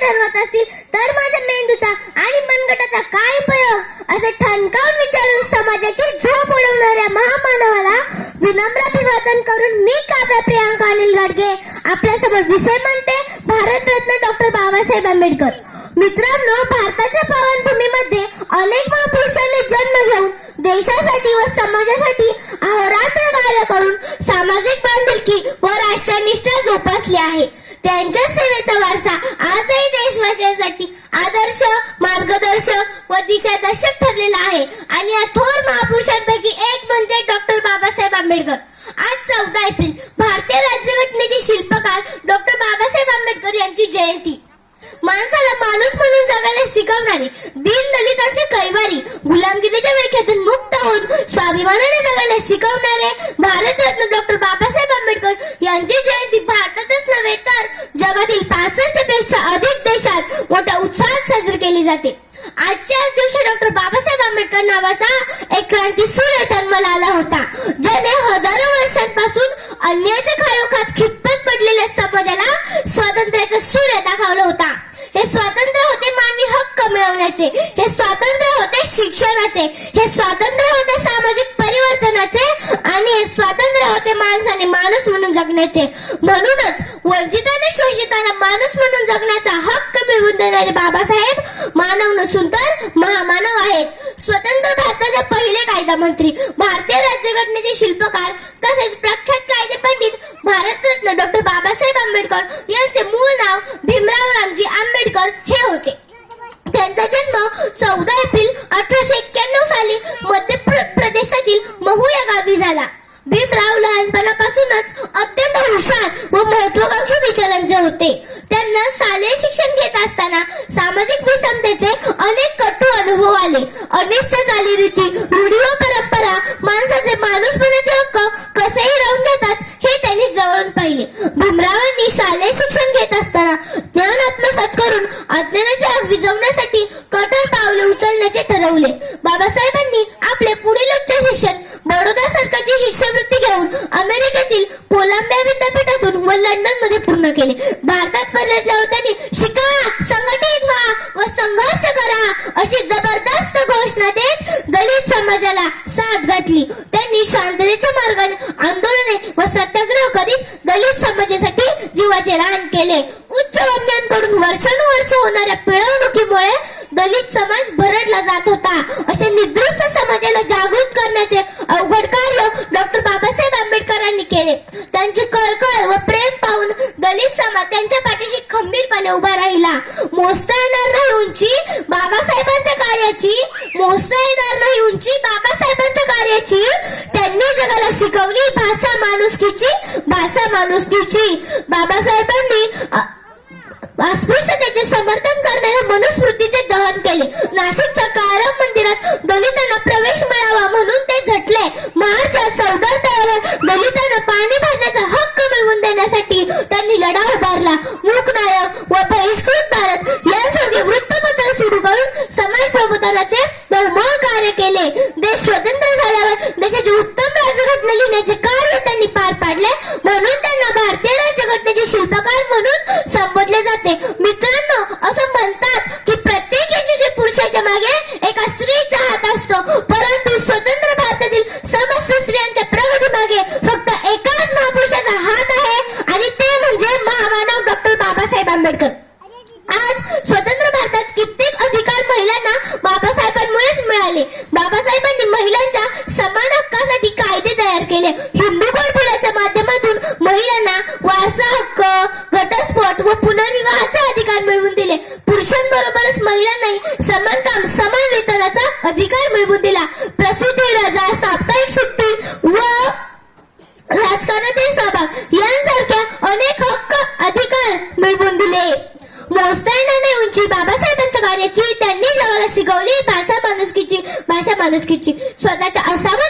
ठरवत असतील तर माझ्या मेंदूचा आणि मनगटाचा काय उपयोग? असं ठणकावून विचारून समाजाची झोप उडवणाऱ्या महामानवाला विनम्र अभिवादन करून मी काव्या प्रियांका अनिल गाडगे आपल्यासमोर विषय म्हणते भारतरत्न डॉक्टर बाबासाहेब आंबेडकर. मित्रांनो भारताच्या पावनभूमीमध्ये अनेक महापुरुषांनी जन्म घेऊन देशासाठी व समाजासाठी अहोरात्र कार्य करून सामाजिक बांधिलकी व राष्ट्रनिष्ठा जोपासली आहे. त्यांच्या सेवेचा वारसा आजही देशवासियांसाठी आदर्श मार्गदर्शक व दिशादर्शक ठरलेला आहे. आणि या थोर महापुरुषांपैकी एक म्हणजे डॉक्टर बाबासाहेब आंबेडकर. आज चौदा एप्रिल भारतीय राज्यघटनेचे शिल्पकार डॉक्टर बाबासाहेब आंबेडकर यांची जयंती. माणसाला माणूस म्हणून जगायला शिकवणारे दीन दलितांचे कैवारी गुलामगिरीच्या विळख्यातून मुक्त होऊन स्वाभिमानाने जगायला शिकवणारे भारतरत्न डॉक्टर बाबासाहेब आंबेडकर यांची जयंती भारतातच नव्हे तर जगातील पासष्टपेक्षा अधिक देशात मोठ्या मानली जाते. आजच्याच दिवशी डॉक्टर बाबासाहेब आंबेडकर नावाचा एक क्रांती सूर्य जन्माला आला होता. ज्याने हजारो वर्षांपासून अन्याच्या खालोखात खितपत पडलेल्या समाजाला स्वातंत्र्याचा सूर्य दाखवला होता. हे स्वातंत्र्य होते मानवी हक्क मिळवण्याचे. हे स्वातंत्र्य होते शिक्षणाचे. हे स्वातंत्र्य होते सामाजिक स्वातंत्र्य होते माणसाने माणूस म्हणून जगण्याचे. म्हणूनच वंचिताने शोषितांना माणूस म्हणून जगण्याचा हक्क मिळवून देणारे बाबासाहेब मानव नसून तर महामानव आहेत. स्वतंत्र भारताचे पहिले कायदा मंत्री भारतीय राज्यघटनेचे शिल्पकार करा अशी जबरदस्त घोषणा देत दलित समाजाला साथ घातली. त्यांनी शांततेच्या मार्गाने आंदोलने व सत्याग्रह करीत दलित समाजासाठी जीवाचे रान केले. उच्च वर्णियांकडून वर्षानुवर्ष होणाऱ्या पिळवणुकीमुळे दलित समाज भरडला जात होता. असे निदृश्य समाजाला जागृत करण्याचे अवघड कार्य डॉक्टर बाबासाहेब आंबेडकरांनी केले. त्यांची कळकळ व प्रेम पाहून दलित समाज त्यांच्या पाठीशी खंबीरपणे उभा राहिला. मोजता येणार नाही उंची बाबासाहेबांच्या कार्याची मोजता येणार नाही उंची बाबासाहेबांच्या कार्याची त्यांनी जगाला शिकवली भाषा माणुसकीची भाषा माणुसकीची. बाबासाहेबांनी अस्पृश्यतेचे समर्थन करणाऱ्या मनुस्मृतीचे दहन केले. नाशिकच्या काळाराम मंदिरात दलितांना प्रवेश मिळावा म्हणून ते झटले. मार्चच्या चौदा तळावर दलितांना पाणी भरण्याचा हक्क मिळवून देण्यासाठी त्यांनी लढा उभारला मूक नायक व लिहिण्याचे कार्य त्यांनी पार पाडले. म्हणून त्यांना भारतीय राज्यघटनेचे शिल्पकार म्हणून संबोधले जाते. मित्रांनो असं म्हणतात की प्रत्येक यशस्वी पुरुषाच्या मागे एका स्त्रीचा हात असतो. परंतु स्वतंत्र भारतातील समस्त स्त्रियांच्या प्रगती मागे फक्त एकाच महापुरुषाचा हात आहे. आणि ते म्हणजे महामानव डॉक्टर बाबासाहेब आंबेडकर. आज स्वतंत्र भारतात कित्येक अधिकार महिलांना बाबासाहेबांमुळेच मिळाले. हिंदू घरकुलाच्या माध्यमातून महिलांना वारसा हक्क घटस्फोट व पुनर्विवाहाचे अधिकार मिळवून दिले. पुरुषांबरोबरच महिलांनाही समान काम समान वेतनाचा अधिकार मिळवून दिला. प्रसूती रजा साप्ताहिक सुट्टी व राजकारणातील सहभाग यांसारख्या अनेक हक्क अधिकार मिळवून दिले. मोजता येणार उंची. बाबासाहेबांच्या कार्याची त्यांनी जगाला शिकवली. भाषा माणुसकीची भाषा माणुसकीची. स्वतःच्या असामान्य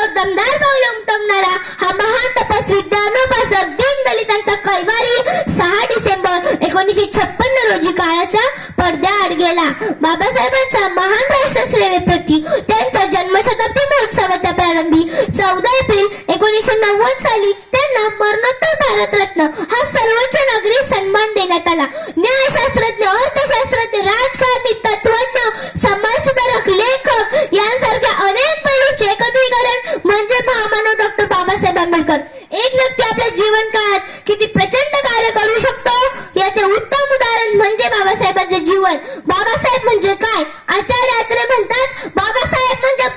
काळाच्या दमदार पावले उमटवणारा हा महान तपस्वी ज्ञानोपासक दीन दलितांचा कैवारी सहा डिसेंबर एकोणीसशे छप्पन्न रोजी काळाच्या पडद्याआड गेला. बाबासाहेबांच्या महान राष्ट्र सेवेप्रती त्यांच्या जन्मशताब्दी महोत्सवाच्या प्रारंभी चौदा एप्रिल एकोणीसशे नव्वद साली त्यांना मरणोत्तर भारतरत्न हा सर्वोच्च नागरी सन्मान देण्यात आला. न्यायशास्त्रज्ञ अर्थशास्त्रज्ञ राजकारणी तत्वज्ञ समाज बाबासाहेब म्हणजे काय? आचार्य म्हणतात बाबासाहेब म्हणजे